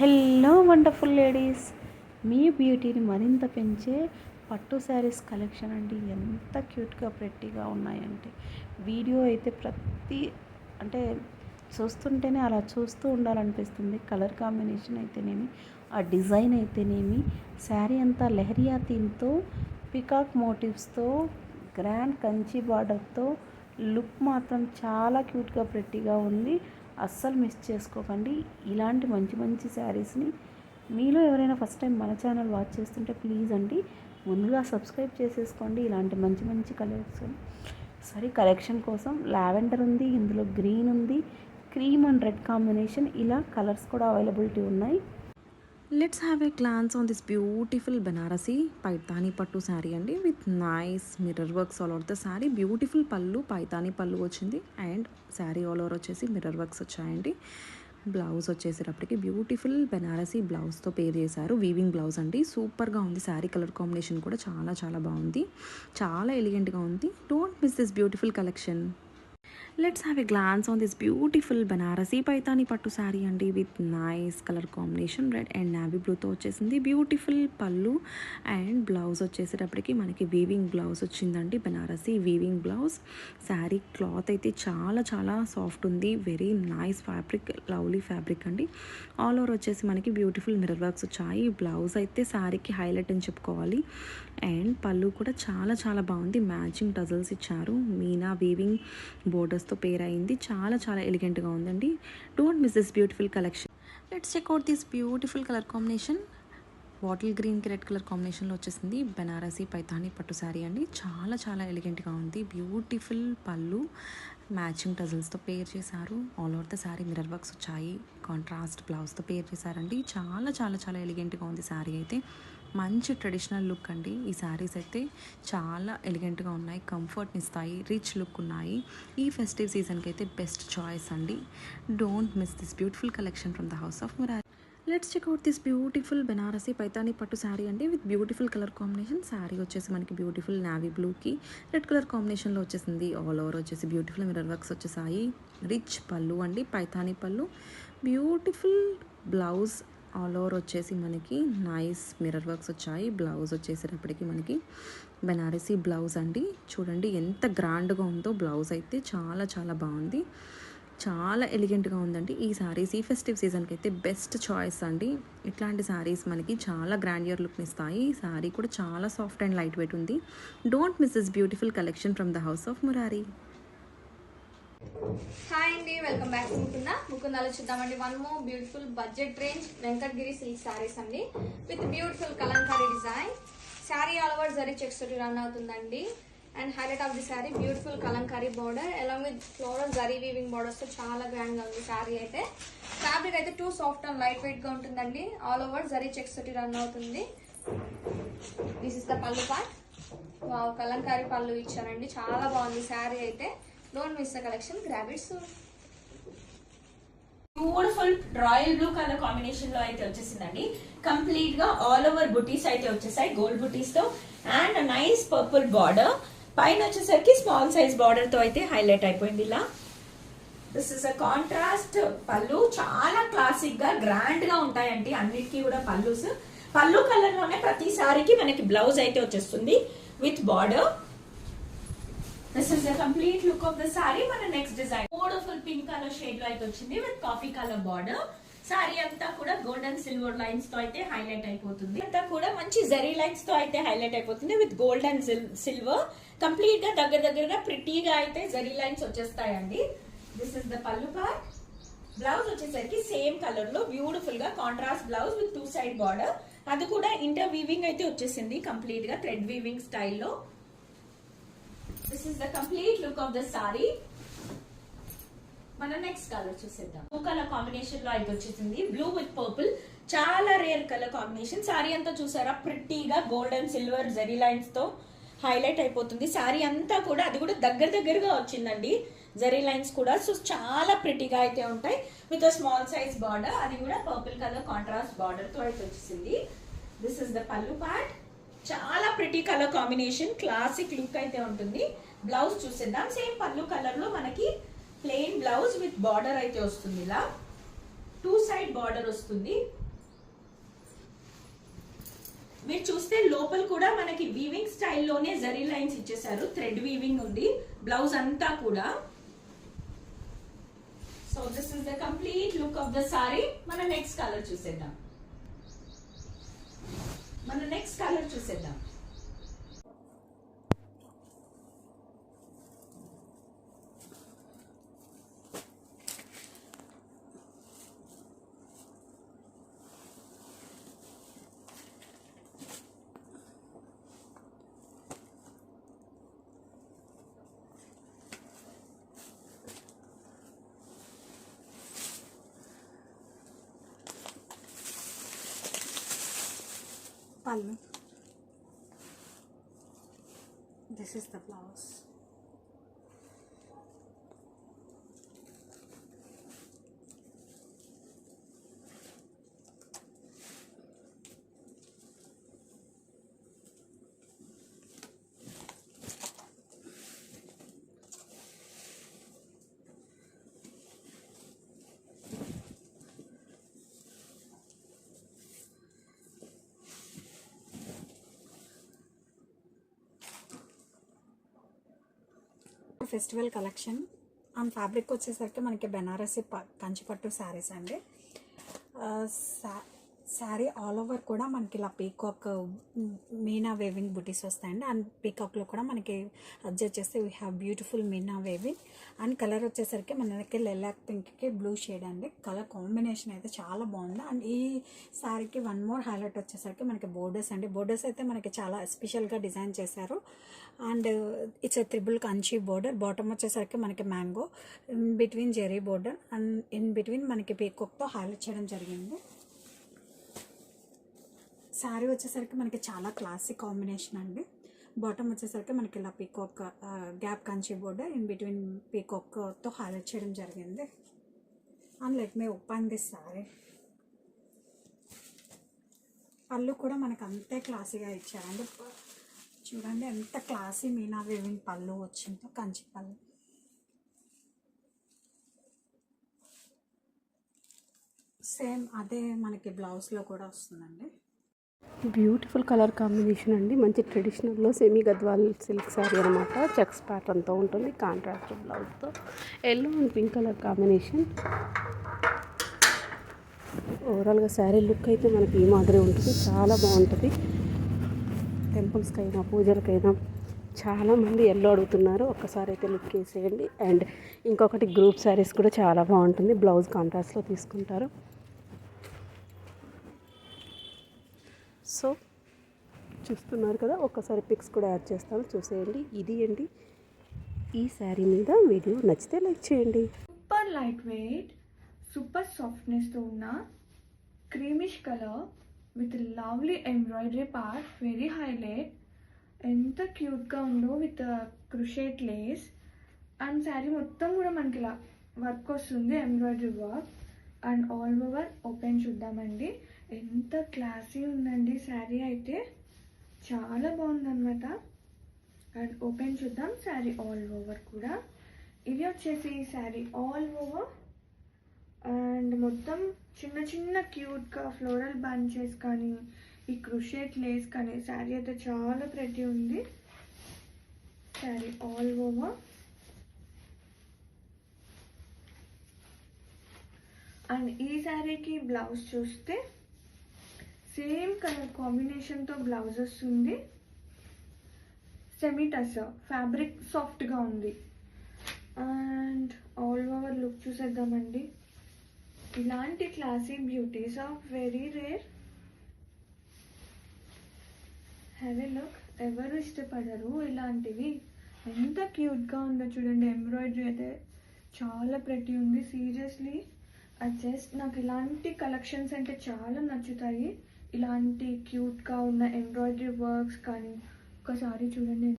Hello wonderful ladies మీ బ్యూటీని మరింత పెంచే పట్టు శారీస్ కలెక్షన్ అండి. ఎంత క్యూట్గా ప్రెట్టిగా ఉన్నాయంటే. వీడియో అయితే ప్రతి అంటే చూస్తుంటేనే అలా చూస్తూ ఉండాలనిపిస్తుంది. కలర్ కాంబినేషన్ అయితేనేమి ఆ డిజైన్ అయితేనేమి శారీ అంతా లెహరియా థీమ్తో పికాక్ మోటివ్స్తో గ్రాండ్ కంచి బార్డర్తో లుక్ మాత్రం చాలా క్యూట్గా ప్రెట్టిగా ఉంది. అస్సలు మిస్ చేసుకోకండి. ఇలాంటి మంచి మంచి శారీస్ని మీలో ఎవరైనా ఫస్ట్ టైం మన ఛానల్ వాచ్ చేస్తుంటే ప్లీజ్ అండి ముందుగా సబ్స్క్రైబ్ చేసేసుకోండి. ఇలాంటి మంచి మంచి కలెక్షన్ సారీ కలెక్షన్ కోసం లావెండర్ ఉంది ఇందులో గ్రీన్ ఉంది క్రీమ్ అండ్ రెడ్ కాంబినేషన్ ఇలా కలర్స్ కూడా అవైలబిలిటీ ఉన్నాయి. Let's have a glance on this beautiful Banarasi Paithani pattu sari అండి. With nice mirror works all over the sari beautiful pallu Paithani pallu వచ్చింది. And sari all over వచ్చేసి mirror works వచ్చాయండి. Blouse వచ్చేసేటప్పటికి beautiful Banarasi బ్లౌజ్తో pair చేశారు. Weaving blouse అండి. సూపర్గా ఉంది. శారీ కలర్ కాంబినేషన్ కూడా చాలా చాలా బాగుంది. చాలా ఎలిగెంట్గా ఉంది. Don't miss this beautiful collection let's have a glance on this beautiful Banarasi Paithani pattu sari అండి with nice colour combination red and navy బ్లూతో వచ్చేసింది. బ్యూటిఫుల్ పళ్ళు అండ్ బ్లౌజ్ వచ్చేసేటప్పటికి మనకి వీవింగ్ బ్లౌజ్ వచ్చిందండి. Banarasi weaving blouse sari cloth అయితే చాలా చాలా soft ఉంది. Very nice fabric lovely fabric అండి. ఆల్ ఓవర్ వచ్చేసి మనకి బ్యూటిఫుల్ మిరర్ వర్క్స్ వచ్చాయి. బ్లౌజ్ అయితే శారీకి హైలైట్ అని చెప్పుకోవాలి. అండ్ పళ్ళు కూడా చాలా చాలా బాగుంది. మ్యాచింగ్ టజల్స్ ఇచ్చారు. మీనా వీవింగ్ కలర్స్తో పేర్ అయింది చాలా చాలా ఎలిగెంట్గా ఉందండి. Don't miss this beautiful collection let's check out this beautiful colour combination bottle గ్రీన్కి రెడ్ కలర్ కాంబినేషన్లో వచ్చేసింది. బెనారసీ పైతానీ పట్టు శారీ అండి. చాలా చాలా ఎలిగెంట్గా ఉంది. బ్యూటిఫుల్ పళ్ళు. మ్యాచింగ్ టజల్స్తో పేర్ చేశారు. All over the sari mirror works వచ్చాయి. కాంట్రాస్ట్ బ్లౌజ్తో పేర్ చేశారండి. చాలా చాలా చాలా ఎలిగెంట్గా ఉంది శారీ అయితే. మంచి ట్రెడిషనల్ లుక్ అండి. ఈ శారీస్ అయితే చాలా ఎలిగెంట్గా ఉన్నాయి కంఫర్ట్ని ఇస్తాయి రిచ్ లుక్ ఉన్నాయి. ఈ ఫెస్టివ్ సీజన్కి అయితే బెస్ట్ చాయిస్ అండి. Don't miss this beautiful collection from the house of Murari. Let's check out this beautiful Banarasi Paithani pattu sari అండి. With beautiful colour combination sari వచ్చేసి మనకి బ్యూటిఫుల్ నావీ బ్లూకి red colour కాంబినేషన్లో వచ్చేసింది all over వచ్చేసి beautiful mirror works వచ్చేసాయి. Rich pallu అండి పైతాని పళ్ళు. బ్యూటిఫుల్ బ్లౌజ్ ఆల్ ఓవర్ వచ్చేసి మనకి నైస్ మిర్రర్ వర్క్స్ వచ్చాయి. బ్లౌజ్ వచ్చేసేటప్పటికి మనకి బెనారసీ బ్లౌజ్ అండి. చూడండి ఎంత గ్రాండ్గా ఉందో బ్లౌజ్ అయితే చాలా చాలా బాగుంది. చాలా ఎలిగెంట్గా ఉందండి. ఈ సారీస్ ఈ ఫెస్టివ్ సీజన్కి అయితే బెస్ట్ చాయిస్ అండి. ఇట్లాంటి శారీస్ మనకి చాలా గ్రాండియర్ లుక్ని ఇస్తాయి. ఈ సారీ కూడా చాలా సాఫ్ట్ అండ్ లైట్ వెయిట్ ఉంది. Don't miss this beautiful collection from the house of Murari. Hi అండి వెల్కమ్ బ్యాక్ ముకుంద. ముకుందాలో చూద్దామండి. One more beautiful budget range Venkatagiri silk sarees అండి. With beautiful Kalamkari design. Sari all over zari checks తోటి run అవుతుందండి. And highlight of the sari beautiful Kalamkari border along with floral zari weaving బార్డర్స్తో చాలా గ్రాండ్గా ఉంది శారీ అయితే. Fabric అయితే two soft and light వెయిట్గా ఉంటుందండి. ఆల్ ఓవర్ జరీ చెక్స్ తోటి రన్ అవుతుంది. This is the pallu part wow kalamkari pallu ఇచ్చారండి. చాలా బాగుంది శారీ అయితే. Don't miss the collection grab it soon beautiful royal blue colour కాంబినేషన్లో అయితే వచ్చేసిందండి. కంప్లీట్గా ఆల్ ఓవర్ బుటీస్ అయితే వచ్చేసాయి. గోల్డ్ బుటీస్తో. అండ్ నైస్ పర్పుల్ బార్డర్ పైన వచ్చేసరికి స్మాల్ సైజ్ బార్డర్తో అయితే హైలైట్ అయిపోయింది ఇలా. దిస్ ఇస్ అ కాంట్రాస్ట్ పళ్ళు. చాలా క్లాసిక్గా గ్రాండ్గా ఉంటాయండి అన్నిటికీ కూడా పళ్ళుస్. పళ్ళు కలర్లోనే ప్రతిసారికి మనకి బ్లౌజ్ అయితే వచ్చేస్తుంది. With border this is the complete look of the sari మన next design beautiful pink colour షేడ్లో అయితే వచ్చింది with coffee colour border sari అంతా కూడా గోల్డెన్ సిల్వర్ లైన్స్తో అయితే హైలైట్ అయిపోతుంది. అంతా కూడా మంచి జరీ లైన్స్తో అయితే హైలైట్ అయిపోతుంది విత్ గోల్డ్ అండ్ సిల్వర్ కంప్లీట్గా దగ్గర దగ్గరగా ప్రిటీగా అయితే జరీ లైన్స్ వచ్చేస్తాయండి. This is the pallu part blouse వచ్చేసరికి సేమ్ కలర్లో బ్యూటిఫుల్గా contrast blouse with two side border అది కూడా ఇంటర్ వీవింగ్ అయితే వచ్చేసింది కంప్లీట్గా థ్రెడ్ వీవింగ్ స్టైల్లో this is the complete look of the sari మన నెక్స్ట్ కలర్ చూసేద్దాం. బ్లూ కలర్ కాంబినేషన్లో అయితే వచ్చేసింది. బ్లూ విత్ పర్పుల్ చాలా రేర్ కలర్ కాంబినేషన్ సారీ అంతా చూసారా? ప్రిట్టీగా గోల్డ్ అండ్ సిల్వర్ జరీ లైన్స్తో హైలైట్ అయిపోతుంది. సారీ అంతా కూడా అది కూడా దగ్గర దగ్గరగా వచ్చిందండి. జరీ లైన్స్ కూడా. సో చాలా ప్రిటీగా అయితే ఉంటాయి. విత్ స్మాల్ సైజ్ బార్డర్ అది కూడా పర్పుల్ కలర్ కాంట్రాస్ట్ బార్డర్తో అయితే వచ్చేసింది. This is the pallu part చాలా pretty colour combination classic look అయితే ఉంటుంది. బ్లౌజ్ చూసేద్దాం. సేమ్ పళ్ళు కలర్లో మనకి ప్లెయిన్ బ్లౌజ్ విత్ బార్డర్ అయితే వస్తుంది ఇలా. టూ సైడ్ బార్డర్ వస్తుంది. మీరు చూస్తే లోపల కూడా మనకి వీవింగ్ స్టైల్లోనే జరీ లైన్స్ ఇచ్చేసారు థ్రెడ్ వీవింగ్ ఉంది బ్లౌజ్ అంతా కూడా. So this is the complete look of the sari మన నెక్స్ట్ కలర్ చూసేద్దాం. మన నెక్స్ట్ కలర్ చూసేద్దాం. Pallu this is the blouse festival collection. And fabric వచ్చేసరికి మనకి బెనారసి ప కంచిపట్టు శారీస్ అండి. శారీ ఆల్ ఓవర్ కూడా మనకి ఇలా పీకాక్ మీనా వేవింగ్ బుటీస్ వస్తాయండి. అండ్ పీకాక్లో కూడా మనకి అబ్జర్వ్ చేస్తే we have beautiful meena weaving. And colour వచ్చేసరికి మనకి లెలాక్ పింక్కి బ్లూ షేడ్ అండి. కలర్ కాంబినేషన్ అయితే చాలా బాగుంది. అండ్ ఈ శారీకి వన్ మోర్ హైలైట్ వచ్చేసరికి మనకి బోర్డర్స్ అండి. బోర్డర్స్ అయితే మనకి చాలా స్పెషల్గా డిజైన్ చేశారు. And it's a triple Kanchi border bottom వచ్చేసరికి మనకి mango in between zari border and in between మనకి పీకాక్తో హైలైట్ చేయడం జరిగింది. శారీ వచ్చేసరికి మనకి చాలా క్లాసిక్ కాంబినేషన్ అండి. బాటమ్ వచ్చేసరికి మనకి ఇలా peacock gap Kanchi border in between పీకాక్తో highlight చేయడం జరిగింది. And let me open this sari pallu కూడా మనకు అంతే క్లాసీగా ఇచ్చారండి. చూడండి ఎంత క్లాసీ మీనా వేవింగ్ పళ్ళు వచ్చిందో కంచి పళ్ళు. సేమ్ అదే మనకి బ్లౌజ్లో కూడా వస్తుందండి. బ్యూటిఫుల్ కలర్ కాంబినేషన్ అండి. మంచి ట్రెడిషనల్లో సెమీ గద్వాల్ సిల్క్ శారీ అనమాట చెక్స్ ప్యాటర్న్తో ఉంటుంది. Contrast బ్లౌజ్తో yellow and pink colour combination ఓవరాల్గా శారీ లుక్ అయితే మనకి ఈ మాదిరి ఉంటుంది. చాలా బాగుంటుంది. టెంపుల్స్కైనా పూజలకైనా చాలామంది ఎల్లో అడుగుతున్నారు. ఒక్కసారి అయితే లుక్ వేసేయండి అండ్ ఇంకొకటి గ్రూప్ శారీస్ కూడా చాలా బాగుంటుంది. బ్లౌజ్ కాంట్రాస్ట్లో తీసుకుంటారు. సో చూస్తున్నారు కదా ఒక్కసారి పిక్స్ కూడా యాడ్ చేస్తాను చూసేయండి. ఇది అండి ఈ శారీ మీద వీడియో నచ్చితే లైక్ చేయండి. సూపర్ లైట్ వెయిట్ సూపర్ సాఫ్ట్నెస్తో ఉన్న creamish colour with lovely embroidery part very highlight. ఎంత క్యూట్గా ఉందో with crochet lace. And sari మొత్తం కూడా మనకి ఇలా వర్క్ వస్తుంది embroidery work. And all over open చూద్దామండి. ఎంత క్లాసీ ఉందండి శారీ అయితే. చాలా బాగుందన్నమాట. అండ్ ఓపెన్ చూద్దాం. శారీ ఆల్ ఓవర్ కూడా. ఇది వచ్చేసి శారీ ఆల్ ఓవర్. అండ్ మొత్తం చిన్న చిన్న క్యూట్గా ఫ్లోరల్ బంచెస్ కానీ ఈ క్రుషేట్ లేస్ కానీ శారీ అయితే చాలా ప్రతి ఉంది. Sari all over. అండ్ ఈ శారీకి బ్లౌజ్ చూస్తే సేమ్ కలర్ కాంబినేషన్తో బ్లౌజ్ వస్తుంది. సెమీటస్ ఫ్యాబ్రిక్ సాఫ్ట్గా ఉంది. అండ్ ఆల్ ఓవర్ లుక్ చూసేద్దామండి. ఇలాంటి classy beauties are very rare have a look ఎవరు ఇష్టపడరు ఇలాంటివి. ఎంత క్యూట్గా ఉందో చూడండి. ఎంబ్రాయిడరీ అయితే చాలా ప్రతి ఉంది. సీరియస్లీ అది జస్ట్ నాకు ఇలాంటి కలెక్షన్స్ అంటే చాలా నచ్చుతాయి. ఇలాంటి క్యూట్గా ఉన్న ఎంబ్రాయిడరీ వర్క్స్ కానీ ఒకసారి చూడండి.